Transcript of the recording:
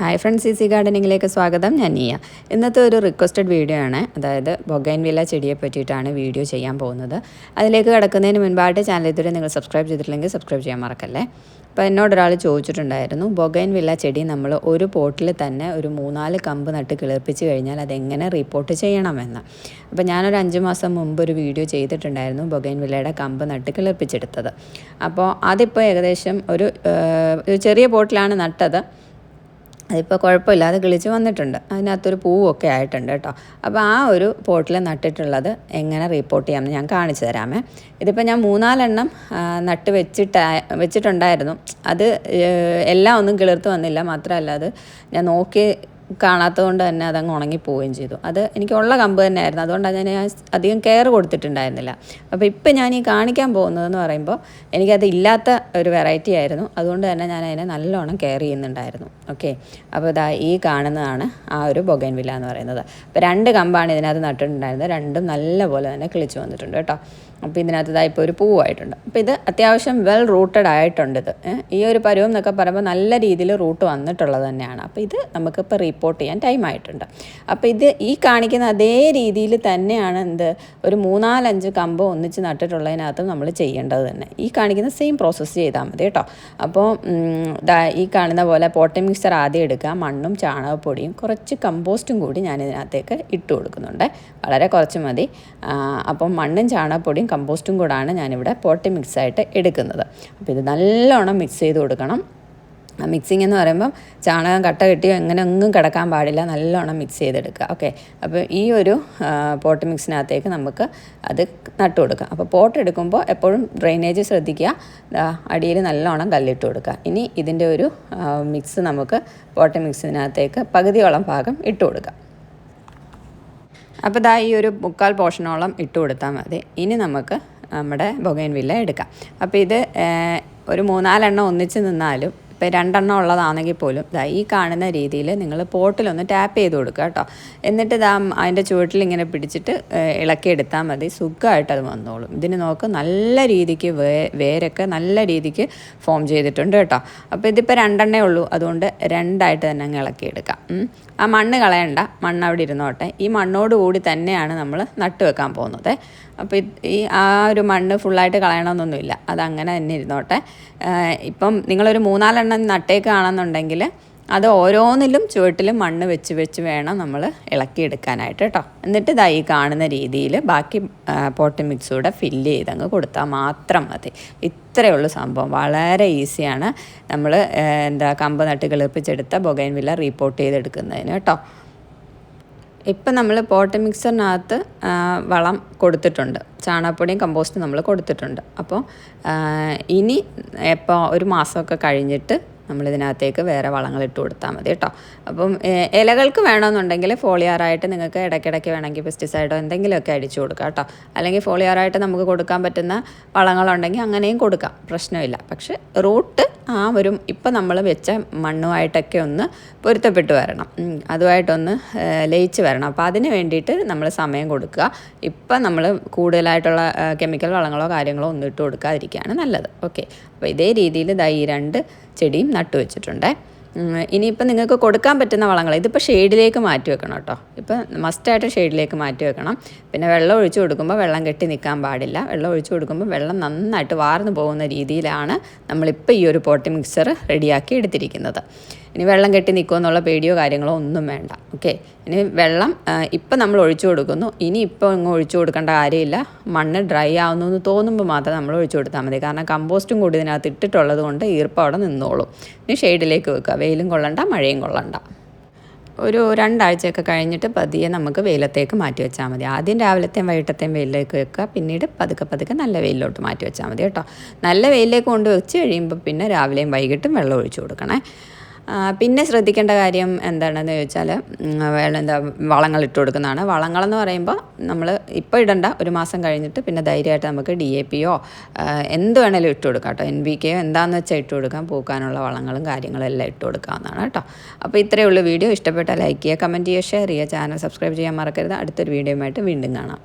Hi friends C C ഗാർഡനിങ്ങിലേക്ക് സ്വാഗതം. ഞാൻ നീയ. ഇന്നത്തെ ഒരു റിക്വസ്റ്റഡ് വീഡിയോ ആണ്. അതായത് ബൊഗൈൻ വില ചെടിയെ പറ്റിയിട്ടാണ് വീഡിയോ ചെയ്യാൻ പോകുന്നത്. അതിലേക്ക് കിടക്കുന്നതിന് മുൻപായിട്ട് ചാനൽ ഇതുവരെ നിങ്ങൾ സബ്സ്ക്രൈബ് ചെയ്തിട്ടില്ലെങ്കിൽ സബ്സ്ക്രൈബ് ചെയ്യാൻ മറക്കല്ലേ. അപ്പോൾ എന്നോട് ഒരാൾ ചോദിച്ചിട്ടുണ്ടായിരുന്നു ബൊഗൈൻ വില ചെടി നമ്മൾ ഒരു പോട്ടിൽ തന്നെ ഒരു മൂന്നാൽ കമ്പ് നട്ട് കിളിർപ്പിച്ച് കഴിഞ്ഞാൽ അതെങ്ങനെ റിപ്പോർട്ട് ചെയ്യണമെന്ന്? അപ്പോൾ ഞാനൊരു അഞ്ച് മാസം മുമ്പ് ഒരു വീഡിയോ ചെയ്തിട്ടുണ്ടായിരുന്നു ബൊഗൈൻ വില്ലയുടെ കമ്പ് നട്ട് കിളിർപ്പിച്ചെടുത്തത്. അപ്പോൾ അതിപ്പോൾ ഏകദേശം ഒരു ചെറിയ പോട്ടിലാണ് നട്ടത്. അതിപ്പോൾ കുഴപ്പമില്ലാതെ കിളിച്ച് വന്നിട്ടുണ്ട്. അതിനകത്തൊരു പൂവൊക്കെ ആയിട്ടുണ്ട് കേട്ടോ. അപ്പോൾ ആ ഒരു പോട്ടിൽ നട്ടിട്ടുള്ളത് എങ്ങനെ റിപ്പോർട്ട് ചെയ്യാമെന്ന് ഞാൻ കാണിച്ചു തരാമേ. ഇതിപ്പോൾ ഞാൻ മൂന്നാലെണ്ണം നട്ട് വെച്ചിട്ട് വെച്ചിട്ടുണ്ടായിരുന്നു. അത് എല്ലാം ഒന്നും കിളിർത്ത് വന്നില്ല. മാത്രമല്ല അത് ഞാൻ നോക്കി കാണാത്തത് കൊണ്ട് തന്നെ അതങ്ങ് ഉണങ്ങിപ്പോവുകയും ചെയ്തു. അത് എനിക്കുള്ള കമ്പ് തന്നെയായിരുന്നു. അതുകൊണ്ടാണ് ഞാൻ അധികം കെയർ കൊടുത്തിട്ടുണ്ടായിരുന്നില്ല. അപ്പോൾ ഇപ്പം ഞാൻ ഈ കാണിക്കാൻ പോകുന്നതെന്ന് പറയുമ്പോൾ എനിക്കത് ഇല്ലാത്ത ഒരു വെറൈറ്റി ആയിരുന്നു. അതുകൊണ്ട് തന്നെ ഞാൻ അതിനെ നല്ലോണം കെയർ ചെയ്യുന്നുണ്ടായിരുന്നു. ഓക്കെ? അപ്പോൾ ഇതാ ഈ കാണുന്നതാണ് ആ ഒരു ബൊഗൻവില്ല എന്ന് പറയുന്നത്. അപ്പോൾ രണ്ട് കമ്പാണ് ഇതിനകത്ത് നട്ടിട്ടുണ്ടായിരുന്നത്. രണ്ടും നല്ല പോലെ തന്നെ കിളിച്ച് വന്നിട്ടുണ്ട് കേട്ടോ. അപ്പോൾ ഇതിനകത്ത് ഇതാ ഇപ്പോൾ ഒരു പൂവായിട്ടുണ്ട്. അപ്പോൾ ഇത് അത്യാവശ്യം വെൽ റൂട്ടഡ് ആയിട്ടുണ്ട് ഇത്. ഈ ഒരു പരുവം എന്നൊക്കെ പറയുമ്പോൾ നല്ല രീതിയിൽ റൂട്ട് വന്നിട്ടുള്ളത് തന്നെയാണ്. അപ്പോൾ ഇത് നമുക്കിപ്പോൾ റിപ്പോർട്ട് ചെയ്യാൻ ടൈം ആയിട്ടുണ്ട്. അപ്പോൾ ഇത് ഈ കാണിക്കുന്ന അതേ രീതിയിൽ തന്നെയാണ് എന്ത്? ഒരു മൂന്നാലഞ്ച് കമ്പ് ഒന്നിച്ച് നട്ടിട്ടുള്ളതിനകത്ത് നമ്മൾ ചെയ്യേണ്ടത് തന്നെ. ഈ കാണിക്കുന്ന സെയിം പ്രോസസ്സ് ചെയ്താൽ മതി കേട്ടോ. അപ്പോൾ ഈ കാണുന്ന പോലെ പോട്ടി മിക്സർ ആദ്യം എടുക്കുക. മണ്ണും ചാണകപ്പൊടിയും കുറച്ച് കമ്പോസ്റ്റും കൂടി ഞാൻ ഇതിനകത്തേക്ക് ഇട്ട് കൊടുക്കുന്നുണ്ട്. വളരെ കുറച്ച് മതി. അപ്പം മണ്ണും ചാണകപ്പൊടിയും കമ്പോസ്റ്റും കൂടാണ് ഞാനിവിടെ പോട്ടി മിക്സായിട്ട് എടുക്കുന്നത്. അപ്പോൾ ഇത് നല്ലോണം മിക്സ് ചെയ്ത് കൊടുക്കണം. മിക്സിംഗ് എന്ന് പറയുമ്പം ചാണകം കട്ട കെട്ടിയോ എങ്ങനെ ഒന്നും കിടക്കാൻ പാടില്ല. നല്ലോണം മിക്സ് ചെയ്തെടുക്കുക. ഓക്കെ അപ്പോൾ ഈ ഒരു പോട്ട് മിക്സിനകത്തേക്ക് നമുക്ക് അത് നട്ടു കൊടുക്കാം അപ്പോൾ പോട്ട് എടുക്കുമ്പോൾ എപ്പോഴും ഡ്രെയിനേജ് ശ്രദ്ധിക്കുക. അടിയിൽ നല്ലോണം കല്ലിട്ട് കൊടുക്കുക. ഇനി ഇതിന്റെ ഒരു മിക്സ് നമുക്ക് പോട്ട് മിക്സിനകത്തേക്ക് പകുതിയോളം ഭാഗം ഇട്ട് കൊടുക്കാം അപ്പോൾ ദാ ഈ ഒരു മുക്കാൽ പോർഷനോളം ഇട്ട് കൊടുത്താൽ മതി. ഇനി നമുക്ക് നമ്മുടെ ബൊഗൈൻ വില്ല എടുക്കാം. അപ്പോൾ ഇത് ഒരു മൂന്നാലെണ്ണം ഒന്നിച്ച് നിന്നാലും ഇപ്പോൾ രണ്ടെണ്ണം ഉള്ളതാണെങ്കിൽ പോലും ഇതാ ഈ കാണുന്ന രീതിയിൽ നിങ്ങൾ പോട്ടിലൊന്ന് ടാപ്പ് ചെയ്ത് കൊടുക്കുക കേട്ടോ. എന്നിട്ട് ഇതാ അതിന്റെ ചുവട്ടിൽ ഇങ്ങനെ പിടിച്ചിട്ട് ഇളക്കി ഇളക്കിയെടുത്താൽ മതി. സുഖമായിട്ട് അത് വന്നോളും. ഇതിന് നോക്ക് നല്ല രീതിക്ക് വേ വേരൊക്കെ നല്ല രീതിക്ക് ഫോം ചെയ്തിട്ടുണ്ട് കേട്ടോ. അപ്പോൾ ഇതിപ്പോൾ രണ്ടെണ്ണേ ഉള്ളൂ. അതുകൊണ്ട് രണ്ടായിട്ട് തന്നെ അങ്ങ് ഇളക്കിയെടുക്കാം. ആ മണ്ണ് കളയണ്ട. മണ്ണ് അവിടെ ഇരുന്നോട്ടെ. ഈ മണ്ണോട് കൂടി തന്നെയാണ് നമ്മൾ നട്ട് വെക്കാൻ പോകുന്നത്. അപ്പോൾ ഈ ആ ഒരു മണ്ണ് ഫുള്ളായിട്ട് കളയണമെന്നൊന്നുമില്ല. അതങ്ങനെ തന്നെ ഇരുന്നോട്ടെ. ഇപ്പം നിങ്ങളൊരു മൂന്നാലെണ്ണം നട്ടേക്കാണെന്നുണ്ടെങ്കിൽ അത് ഓരോന്നിലും ചുവട്ടിലും മണ്ണ് വെച്ച് വെച്ച് വേണം നമ്മൾ ഇളക്കിയെടുക്കാനായിട്ട് കേട്ടോ. എന്നിട്ട് ഇതാ ഈ കാണുന്ന രീതിയിൽ ബാക്കി പോട്ട് മിക്സ് കൂടെ ഫില്ല് ചെയ്തങ്ങ് കൊടുത്താൽ മാത്രം മതി. ഇത്രയേ ഉള്ളൂ സംഭവം. വളരെ ഈസിയാണ് നമ്മൾ എന്താ കമ്പ് നട്ട് കിളിർപ്പിച്ചെടുത്ത ബൊഗൈൻ വില്ല റീപ്പോർട്ട് ചെയ്തെടുക്കുന്നതിന് കേട്ടോ. ഇപ്പം നമ്മൾ പോട്ട് മിക്സറിനകത്ത് വളം കൊടുത്തിട്ടുണ്ട്. ചാണകപ്പൊടിയും കമ്പോസ്റ്റും നമ്മൾ കൊടുത്തിട്ടുണ്ട്. അപ്പോൾ ഇനി ഇപ്പോൾ ഒരു മാസമൊക്കെ കഴിഞ്ഞിട്ട് നമ്മളിതിനകത്തേക്ക് വേറെ വളങ്ങൾ ഇട്ട് കൊടുത്താൽ മതി കേട്ടോ. അപ്പം ഇലകൾക്ക് വേണമെന്നുണ്ടെങ്കിൽ ഫോളിയാറായിട്ട് നിങ്ങൾക്ക് ഇടയ്ക്കിടയ്ക്ക് വേണമെങ്കിൽ പെസ്റ്റിസൈഡോ എന്തെങ്കിലുമൊക്കെ അടിച്ചു കൊടുക്കാം കേട്ടോ. അല്ലെങ്കിൽ ഫോളിയാറായിട്ട് നമുക്ക് കൊടുക്കാൻ പറ്റുന്ന വളങ്ങളുണ്ടെങ്കിൽ അങ്ങനെയും കൊടുക്കാം. പ്രശ്നമില്ല. പക്ഷെ റൂട്ട് ആ ഒരു ഇപ്പം നമ്മൾ വെച്ച മണ്ണുമായിട്ടൊക്കെ ഒന്ന് പൊരുത്തപ്പെട്ട് വരണം. അതുമായിട്ടൊന്ന് ലയിച്ച് വരണം. അപ്പോൾ അതിന് വേണ്ടിയിട്ട് നമ്മൾ സമയം കൊടുക്കുക. ഇപ്പം നമ്മൾ കൂടുതലായിട്ടുള്ള കെമിക്കൽ വളങ്ങളോ കാര്യങ്ങളോ ഒന്നും ഇട്ട് കൊടുക്കാതിരിക്കുകയാണ് നല്ലത്. ഓക്കെ. അപ്പോൾ ഇതേ രീതിയിൽ ദാ ഈ രണ്ട് ചെടിയും നട്ടു വെച്ചിട്ടുണ്ട്. ഉം, ഇനിയിപ്പോൾ നിങ്ങൾക്ക് കൊടുക്കാൻ പറ്റുന്ന വളങ്ങൾ ഇതിപ്പോൾ ഷെയ്ഡിലേക്ക് മാറ്റി വെക്കണം കേട്ടോ. ഇപ്പം മസ്റ്റായിട്ട് ഷെയ്ഡിലേക്ക് മാറ്റി വെക്കണം. പിന്നെ വെള്ളം ഒഴിച്ചു കൊടുക്കുമ്പോൾ വെള്ളം കെട്ടി നിൽക്കാൻ പാടില്ല. വെള്ളം ഒഴിച്ചു കൊടുക്കുമ്പോൾ വെള്ളം നന്നായിട്ട് വാർന്നു പോകുന്ന രീതിയിലാണ് നമ്മളിപ്പോൾ ഈ ഒരു പോട്ടി മിക്സർ റെഡിയാക്കി എടുത്തിരിക്കുന്നത്. ഇനി വെള്ളം കെട്ടി നിൽക്കുമെന്നുള്ള പേടിയോ കാര്യങ്ങളോ ഒന്നും വേണ്ട. ഓക്കെ? ഇനി വെള്ളം ഇപ്പം നമ്മൾ ഒഴിച്ചു കൊടുക്കുന്നു. ഇനി ഇപ്പോൾ ഇങ്ങനെ ഒഴിച്ചു കൊടുക്കേണ്ട കാര്യമില്ല. മണ്ണ് ഡ്രൈ ആവുന്നു എന്ന് തോന്നുമ്പോൾ മാത്രം നമ്മൾ ഒഴിച്ചു കൊടുത്താൽ മതി. കാരണം കമ്പോസ്റ്റും കൂടി ഇതിനകത്ത് ഇട്ടിട്ടുള്ളത് കൊണ്ട് ഈർപ്പം അവിടെ നിന്നോളും. ഇനി ഷെയ്ഡിലേക്ക് വെക്കുക. വെയിലും കൊള്ളണ്ട മഴയും കൊള്ളണ്ട. ഒരു രണ്ടാഴ്ചയൊക്കെ കഴിഞ്ഞിട്ട് പതിയെ നമുക്ക് വെയിലത്തേക്ക് മാറ്റി വെച്ചാൽ മതി. ആദ്യം രാവിലത്തെയും വൈകിട്ടത്തെയും വെയിലിലേക്ക് വെക്കുക. പിന്നീട് പതുക്കെ പതുക്കെ നല്ല വെയിലിലോട്ട് മാറ്റി വെച്ചാൽ മതി കേട്ടോ. നല്ല വെയിലിലേക്ക് കൊണ്ട് വെച്ച് കഴിയുമ്പോൾ പിന്നെ രാവിലെയും വൈകിട്ടും വെള്ളം ഒഴിച്ചു കൊടുക്കണേ. പിന്നെ ശ്രദ്ധിക്കേണ്ട കാര്യം എന്താണെന്ന് ചോദിച്ചാൽ എന്താ വളങ്ങൾ ഇട്ട് കൊടുക്കുന്നതാണ്. വളങ്ങളെന്ന് പറയുമ്പോൾ നമ്മൾ ഇപ്പോൾ ഇടണ്ട ഒരു മാസം കഴിഞ്ഞിട്ട് പിന്നെ ധൈര്യമായിട്ട് നമുക്ക് ഡി എ പിയോ എന്ത് വേണേലും ഇട്ട് കൊടുക്കാം കേട്ടോ. എൻ ബി കെയോ എന്താണെന്ന് വെച്ചാൽ ഇട്ട് കൊടുക്കാം. പൂക്കാനുള്ള വളങ്ങളും കാര്യങ്ങളും എല്ലാം ഇട്ട് കൊടുക്കാവുന്നതാണ് കേട്ടോ. അപ്പോൾ ഇത്രയേ ഉള്ളൂ വീഡിയോ. ഇഷ്ടപ്പെട്ടാൽ ലൈക്ക് ചെയ്യുക കമന്റ് ചെയ്യുക ഷെയർ ചെയ്യുക ചാനൽ സബ്സ്ക്രൈബ് ചെയ്യാൻ മറക്കരുത്. അടുത്തൊരു വീഡിയോയുമായിട്ട് വീണ്ടും കാണാം.